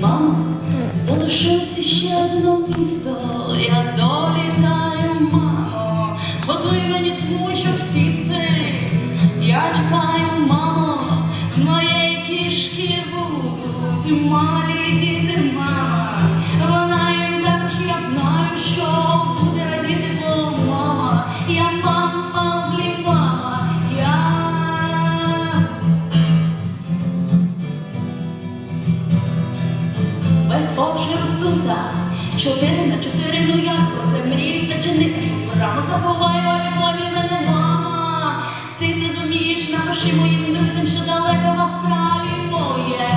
Мам, залишилося ще одно місто, я долітаю, мамо, готуй мені смучок сісти, я чекаю, мамо, в моєї кішки будуть малі діти. Весь очі розтуза, чотири на чотири, ну як про це мріється зачинити. не рано заховаю, а любові мене мама. Ти це зумієш, напиши моїм друзям, що далеко в астралі моє.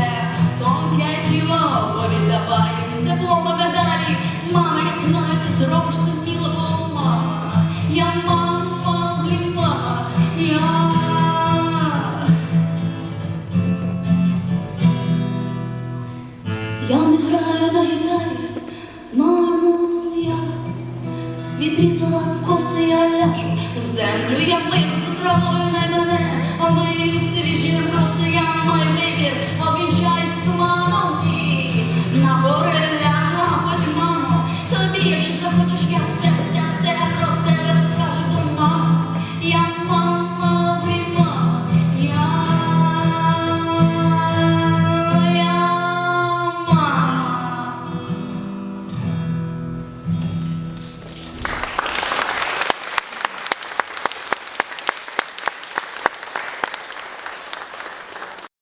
Тонке тіло тепло мене далі. Мама, я знаю, ти зробиш це відрізала коси я ляжу, в землю я виросту травою на